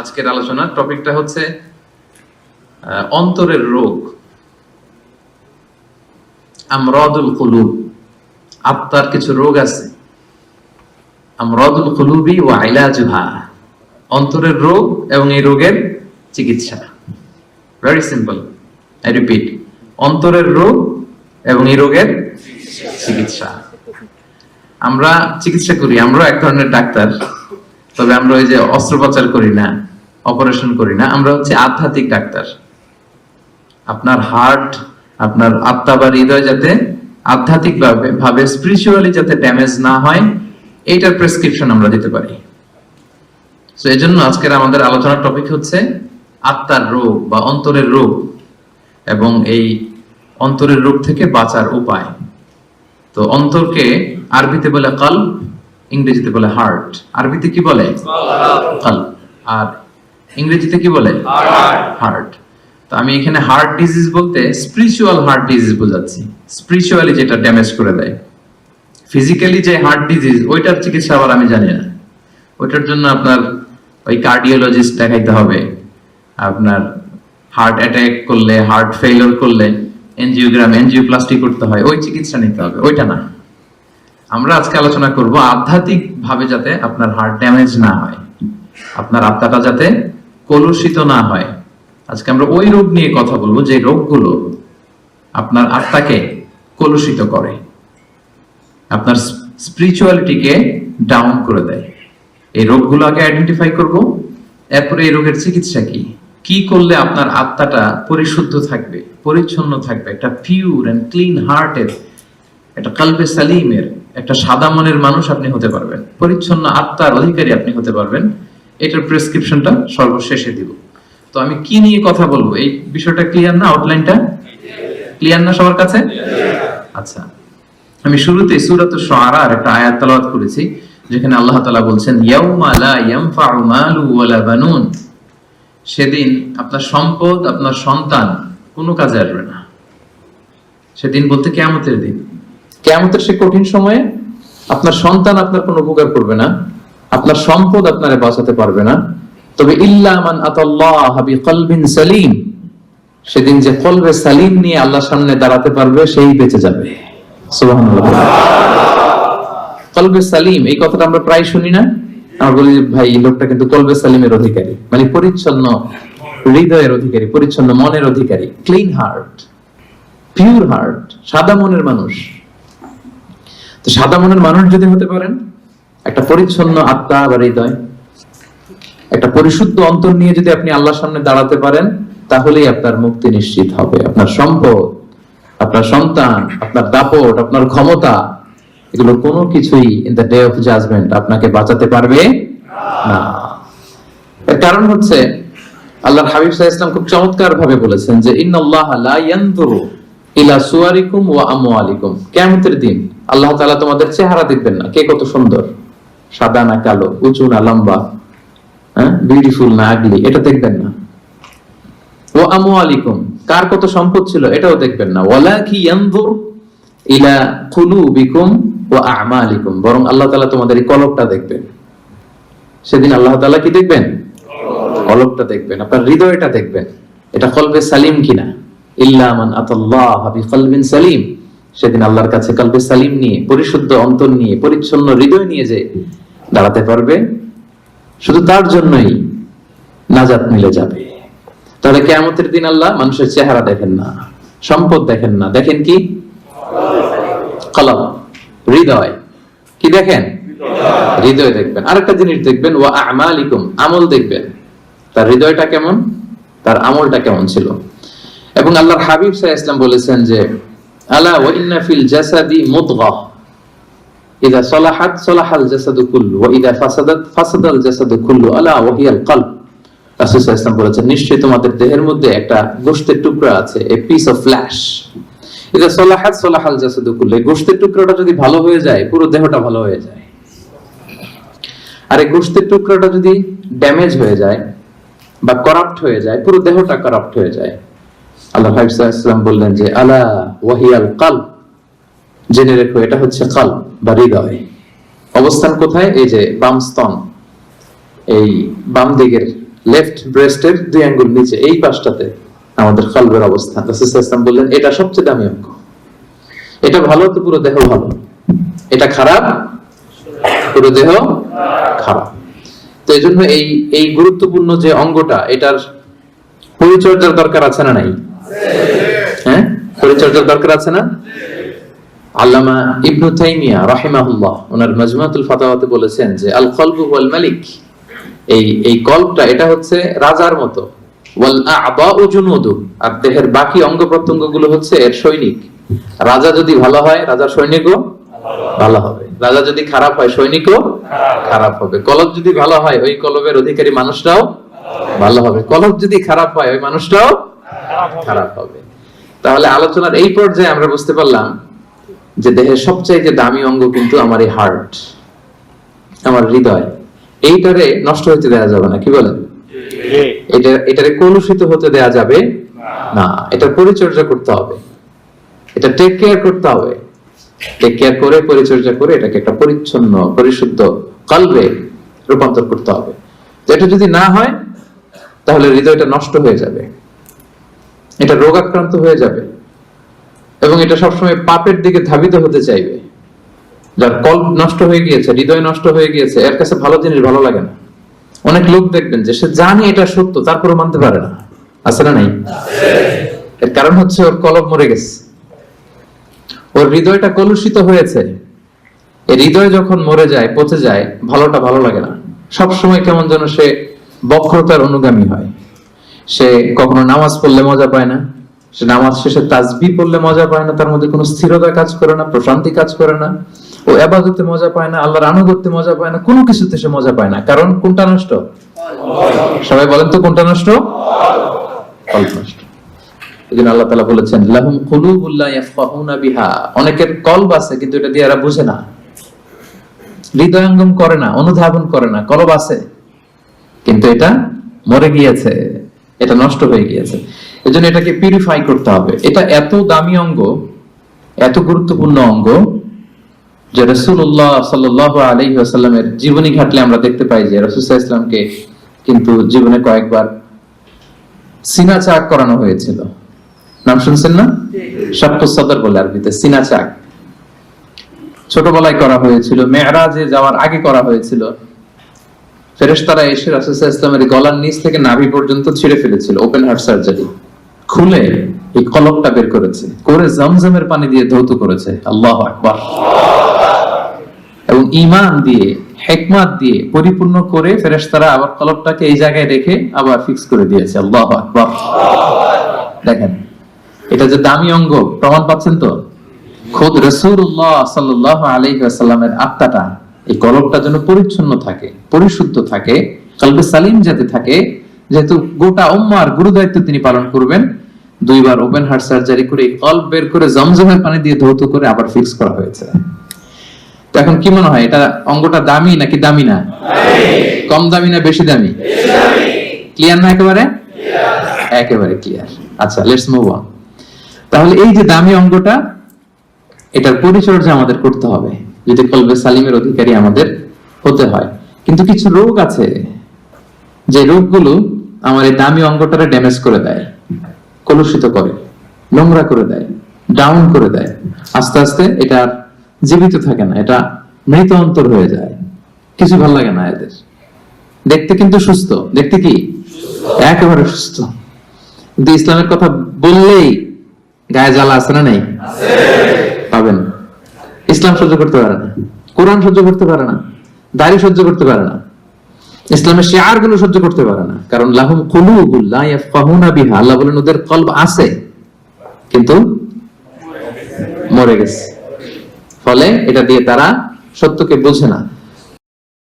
আজকের আলোচনার টপিকটা হচ্ছে অন্তরের রোগ। আমরাদুল কুলুব, আত্মার কিছু রোগ আছে। আমরাদুল কুলুবি ও আইলাজুহা অন্তরের রোগ এবং এই রোগের চিকিৎসা। ভেরি সিম্পল আই রিপিট অন্তরের রোগ এবং এই রোগের চিকিৎসা। আমরা চিকিৎসা করি আমরা এক ধরনের ডাক্তার। তবে আমরা ওই যে অস্ত্রোপচার করি না, অপারেশন করি না, আমরা হচ্ছে আধ্যাত্মিক ডাক্তার। আপনার হার্ট, আপনার আত্মা বা হৃদয় যাতে আধ্যাত্মিক ভাবে ভাবে স্পিরিচুয়ালি যাতে ড্যামেজ না হয়, এইটার প্রেসক্রিপশন আমরা দিতে পারি। তো এই জন্য আজকের আমাদের আলোচনার টপিক হচ্ছে আত্মার রোগ বা অন্তরের রোগ এবং এই অন্তরের রোগ থেকে বাঁচার উপায়। তো অন্তরকে আরবিতে বলে কাল ইংরেজিতে বলে হার্ট আরবিতে কি বলে? আর ইংরেজিতে কি বলে? হার্ট তো আমি এখানে হার্ট ডিজিজ বলতে স্পিরিচুয়াল হার্ট ডিজিজ বোঝাচ্ছি। স্পিরিচুয়ালি যেটা ড্যামেজ করে দেয়। ফিজিক্যালি যে হার্ট ডিজিজ ওইটার চিকিৎসা আবার আমি জানি না। ওইটার জন্য আপনার ওই কার্ডিওলজিস্ট দেখাইতে হবে। আপনার হার্ট অ্যাটাক করলে হার্ট ফেলিওর করলে এনজিওগ্রাম এনজিওপ্লাস্টি করতে হয়, ওই চিকিৎসা নিতে হবে। ওইটা না। আমরা আজকে আলোচনা করব আধ্যাত্মিক ভাবে যাতে আপনার হার্ট ড্যামেজ না হয়, আপনার আত্মাটা যাতে কলুষিত না হয়। আজকে আমরা ওই রোগ নিয়ে কথা বলব, যে রোগগুলো আপনার আত্মাকে কলুষিত করে, আপনার স্পিরিচুয়ালিটিকে ডাউন করে দেয়। এই রোগগুলো আগে আইডেন্টিফাই করব, এরপরে এই রোগের চিকিৎসা কি? কি করলে আপনার আত্মাটা পরিশুদ্ধ থাকবে, পরিচ্ছন্ন থাকবে? একটা পিওর অ্যান্ড ক্লিন হার্টের একটা কালবে সালিমের একটা সাদা মনের মানুষ আপনি হতে পারবেন। পরিচ্ছন্ন আত্মার অধিকারী আপনি হতে পারবেন। এটার প্রেসক্রিপশনটা সর্বশেষে দিব। তো আমি কি নিয়ে কথা বলব? এই বিষয়টা ক্লিয়ার না? আউটলাইনটা ক্লিয়ার না সবার কাছে? আচ্ছা। আমি শুরুতে সূরাত শুআরার একটা আয়াত তেলাওয়াত করেছি, যেখানে আল্লাহ তাআলা বলছেন বানুন। সেদিন আপনার সম্পদ, আপনার সন্তান কোনো কাজে আসবে না। সেদিন বলতে কেয়ামতের দিন। কেয়ামতের সে কঠিন সময়ে আপনার সন্তান আপনার কোনো উপকার করবে না, আপনার সম্পদ আপনারে বাঁচাতে পারবে না। তবে ইল্লা মান আতাল্লাহ সালিম, সেদিন যে কলবে সালিম নিয়ে আল্লাহর সামনে দাঁড়াতে পারবে, সেই বেঁচে যাবে। কলবে সালিম, এই কথাটা আমরা প্রায় শুনি না। আমরা বলি, ভাই, এই লোকটা কিন্তু কলবে সালিমের অধিকারী। মানে পরিচ্ছন্ন হৃদয়ের অধিকারী, পরিচ্ছন্ন মনের অধিকারী ক্লিন হার্ট পিওর হার্ট সাদা মনের মানুষ। তো সাদা মনের মানুষ যদি হতে পারেন, একটা পরিচ্ছন্ন আত্মা বা হৃদয়, একটা পরিশুদ্ধ অন্তর নিয়ে যদি আপনি আল্লাহর সামনে দাঁড়াতে পারেন, তাহলেই আপনার মুক্তি নিশ্চিত হবে। আপনার সম্পদ, আপনার সন্তান, আপনার দাপট, আপনার ক্ষমতা, এগুলো কোনো কিছুই in the day of judgement আপনাকে বাঁচাতে পারবে না। এর কারণ হচ্ছে, আল্লাহর হাবিব সাল্লাল্লাহু ইসলাম খুব চমৎকার ভাবে বলেছেন যে, ইন্নাল্লাহ লা ইয়ানজুরু ইলা সুয়ারিকুম ওয়া আমওয়ালিকুম। কিয়ামতের দিন আল্লাহ তাআলা তোমাদের চেহারা দেখবেন না। কে কত সুন্দর? সাদা না কালো, উঁচু না লম্বা হ্যাঁ? বিউটিফুল না আগলি এটা দেখবেন না। ও আমওয়ালিকুম, কার কত সম্পদ ছিল এটাও দেখবেন না। ওয়ালা কি ইলা আ'মালিকুম, বরং আল্লাহ তোমাদের এই দেখবেন। সেদিন আল্লাহ তাআলা কি দেখবেন? কলবটা দেখবেন, আপনার হৃদয়টা দেখবেন। এটা কলবে সালিম কিনা? ইল্লা মান আতাল্লাহ সালিম। সেদিন আল্লাহর কাছে কলবে সালিম নিয়ে, পরিশুদ্ধ অন্তর নিয়ে, পরিচ্ছন্ন হৃদয় নিয়ে যে দাঁড়াতে পারবে, শুধু তার জন্যই নাজাত মিলে যাবে। তাহলে কেয়ামতের দিন আল্লাহ মানুষের চেহারা দেখেন না, সম্পদ দেখেন না। দেখেন কি? কলম, হৃদয়। কি দেখেন? হৃদয় দেখবেন। আরেকটা জিনিস দেখবেন, ওয়া আমালিকুম, আমল দেখবেন। তার হৃদয়টা কেমন? তার আমলটা কেমন ছিল? এবং আল্লাহর হাবিব আলাইহি ওয়াসাল্লাম বলেছেন যে আলা জাসাদু কুল্লু, ওয়া ইদা ফাসাদাত, ফাসাদাল জাসাদু কুল্লু, আলা ওয়া হিয়াল রাসূল সাল্লাল্লাহু বলেছেন, নিশ্চয়ই তোমাদের দেহের মধ্যে একটা গোশতের টুকরা আছে এ পিস অফ ফ্ল্যাশ ইদা সলাহাত, সলাহাল জাসাদু টুকরাটা যদি ভালো হয়ে যায়, পুরো দেহটা ভালো হয়ে যায়। আর এই গোশতের টুকরাটা যদি ড্যামেজ হয়ে যায় বা করাপ্ট হয়ে যায়, পুরো দেহটা করাপ্ট হয়ে যায়। আল্লাহ আলাইহি বললেন যে, আলা ওয়াহিয়াল কলব? জেনে রেখো, এটা হচ্ছে কল বা হৃদয়। অবস্থান কোথায়? এই যে বাম স্তন, এই বাম দিকের লেফট ব্রেস্টের দুই নিচে, এই পাশটাতে আমাদের অবস্থান। বললেন, এটা সবচেয়ে দামি অঙ্গ এটা ভালো তো পুরো দেহ ভালো? এটা খারাপ? পুরো দেহ খারাপ। তো এই জন্য এই এই গুরুত্বপূর্ণ যে অঙ্গটা, এটার পরিচর্যার দরকার আছে না নাই? হ্যাঁ? পরিচর্যার দরকার আছে না? আল্লামা ইবনু তাইমিয়া রাহিমাহুল্লাহ, ওনার মাজমুআতুল ফাতাওয়াতে বলেছেন যে, আল কলবু ওয়াল মালিক। এই এই কল্পটা, এটা হচ্ছে রাজার মতো। ওয়াল আ'দাউ জুনুদু, আর দেহের বাকি অঙ্গ প্রত্যঙ্গগুলো হচ্ছে এর সৈনিক। রাজা যদি ভালো হয় রাজার সৈনিকও ভালো হবে। রাজা যদি খারাপ হয়, সৈনিকও খারাপ হবে। কলব যদি ভালো হয়, ওই কলবের অধিকারী মানুষটাও ভালো হবে। কলব যদি খারাপ হয়, ওই মানুষটাও খারাপ হবে। তাহলে আলোচনার এই পর্যায়ে আমরা বুঝতে পারলাম যে দেহের সবচাইতে দামি অঙ্গ কিন্তু আমার এই হার্ট আমার হৃদয়। এইটারে নষ্ট হতে দেওয়া যাবে না কি বলেন? এটা এটারে কলুষিত হতে দেওয়া যাবে না। এটার পরিচর্যা করতে হবে। এটা টেক কেয়ার করতে হবে। টেক কেয়ার করে পরিচর্যা করে এটাকে একটা পরিচ্ছন্ন পরিশুদ্ধ কলবে রূপান্তর করতে হবে। যেটা যদি না হয় তাহলে হৃদয়টা নষ্ট হয়ে যাবে। এটা রোগাক্রান্ত হয়ে যাবে। এবং এটা সবসময় পাপের দিকে ধাবিত হতে চাইবে। যার কল্প নষ্ট হয়ে গিয়েছে, হৃদয় নষ্ট হয়ে গিয়েছে, এর কাছে ভালো জিনিস ভালো লাগে না। অনেক লোক দেখবেন যে সে জানে এটা সত্য তারপরে মানতে পারে না। আছে না নাই? এর কারণ হচ্ছে ওর কলব মরে গেছে। ওর হৃদয়টা কলুষিত হয়েছে। এই হৃদয় যখন মরে যায়, পচে যায়, ভালোটা ভালো লাগে না। সব সময় কেমন যেন সে বক্রতার অনুগামী হয়। সে কখনো নামাজ পড়লে মজা পায় না, সে নামাজ শেষে তাজবি পড়লে মজা পায় না, তার মধ্যে কোনো স্থিরতা কাজ করে না, প্রশান্তি কাজ করে না, ও এবাদতে মজা পায় না, আল্লাহর আনুগত্যে মজা পায় না, কোনো কিছুতে সে মজা পায় না। কারণ কোনটা নষ্ট? সবাই বলেন তো কোনটা নষ্ট? কল্প নষ্ট। আল্লাহ তালা বলেছেন, লাহুম কুলুবুল্লাহ ইয়াফকাহুনা বিহা। অনেকের কলব আছে, কিন্তু এটা দিয়ে এরা বুঝে না। হৃদয়ঙ্গম করে না, অনুধাবন করে না, কলব আছে, কিন্তু এটা মরে গিয়েছে। এটা নষ্ট হয়ে গিয়েছে। এজন্য এটাকে পিউরিফাই করতে হবে। এটা এত দামি অঙ্গ, এত গুরুত্বপূর্ণ অঙ্গ, যে রসুল্লাহ সাল্লাহ আসাল্লামের জীবনী ঘাটলে আমরা দেখতে পাই যে রসুল্লাহ ইসলামকে কিন্তু জীবনে কয়েকবার সিনা চাক করানো হয়েছিল। নাম শুনছেন না? সাপ্তু সদর বলে আরবিতে, সিনা চাক। ছোটবেলায় করা হয়েছিল মেয়েরাজে যাওয়ার আগে করা হয়েছিল। ফেরেশতারা এসে রাসূলুল্লাহ ইসলামের গলার নিচ থেকে নাভি পর্যন্ত ছিঁড়ে ফেলেছিল ওপেন হার্ট সার্জারি খুলে এই কলকটা বের করেছে, করে জমজমের পানি দিয়ে ধৌত করেছে। আল্লাহ আকবার। এবং ইমান দিয়ে, হেকমাত দিয়ে পরিপূর্ণ করে ফেরেশতারা আবার কলবটাকে এই জায়গায় রেখে আবার ফিক্স করে দিয়েছে। আল্লাহ আকবার। দেখেন, এটা যে দামি অঙ্গ, প্রমাণ পাচ্ছেন তো? খোদ রসুল্লাহ সাল্লাহ আলাইহি আসাল্লামের আত্মাটা এই কলবটা যেন পরিচ্ছন্ন থাকে, পরিশুদ্ধ থাকে, কলবে সালিম যাতে থাকে, যেহেতু গোটা উম্মার গুরু দায়িত্ব তিনি পালন করবেন, দুইবার ওপেন হার্ট সার্জারি করে কল্প বের করে জমজমের পানি দিয়ে ধৌত করে আবার ফিক্স করা হয়েছে। এখন কি মনে হয়, এটা অঙ্গটা দামি নাকি দামি না? কম দামি না বেশি দামি? ক্লিয়ার না একেবারে? একেবারে ক্লিয়ার আচ্ছা লেটস মুভ অন তাহলে এই যে দামি অঙ্গটা, এটার পরিচর্যা আমাদের করতে হবে। যদি কলবে সালিমের অধিকারী আমাদের হতে হয়। কিন্তু কিছু রোগ আছে। যে রোগগুলো আমার এই দামি অঙ্গটারে ড্যামেজ করে দেয় কলুষিত করে নোংরা করে দেয় ডাউন করে দেয়। আস্তে আস্তে এটা জীবিত থাকে না এটা মৃত অন্তর হয়ে যায়। কিছু ভালো লাগে না এদের। দেখতে কিন্তু সুস্থ। দেখতে কি? একেবারে সুস্থ। কিন্তু ইসলামের কথা বললেই গায়ে জ্বালা আছে না নেই? পাবেন। ইসলাম সহ্য করতে পারে না। কোরআন সহ্য করতে পারে না। দাড়ি সহ্য করতে পারে না। ইসলামের শেয়ারগুলো সহ্য করতে পারে না। কারণ লাহুম কুলুবুল লা বিহা। আল্লাহ বলেন, ওদের কলব আছে, কিন্তু মরে গেছে। ফলে এটা দিয়ে তারা সত্যকে বোঝে না।